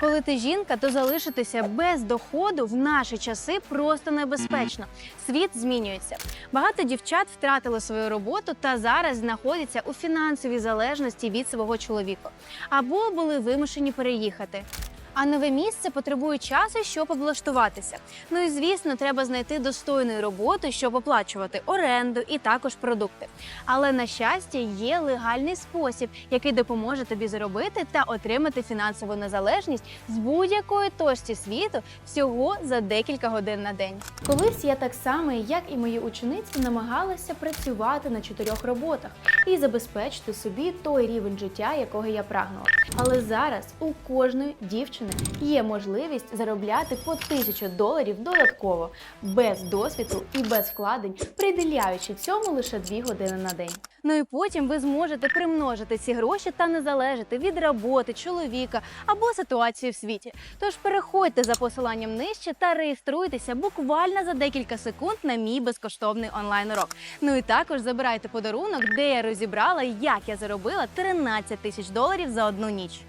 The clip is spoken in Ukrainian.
Коли ти жінка, то залишитися без доходу в наші часи просто небезпечно. Світ змінюється. Багато дівчат втратили свою роботу та зараз знаходяться у фінансовій залежності від свого чоловіка або були вимушені переїхати. А нове місце потребує часу, щоб облаштуватися. Ну і звісно, треба знайти достойну роботу, щоб оплачувати оренду і також продукти. Але на щастя, є легальний спосіб, який допоможе тобі заробити та отримати фінансову незалежність з будь-якої точки світу всього за декілька годин на день. Колись я так само, як і мої учениці, намагалася працювати на чотирьох роботах і забезпечити собі той рівень життя, якого я прагнула. Але зараз у кожної дівчини є можливість заробляти по тисячу доларів додатково, без досвіду і без вкладень, приділяючи цьому лише дві години на день. Ну і потім ви зможете примножити ці гроші та не залежати від роботи, чоловіка або ситуації в світі. Тож переходьте за посиланням нижче та реєструйтеся буквально за декілька секунд на мій безкоштовний онлайн урок. Ну і також забирайте подарунок, де я розібрала, як я заробила 13 тисяч доларів за одну ніч.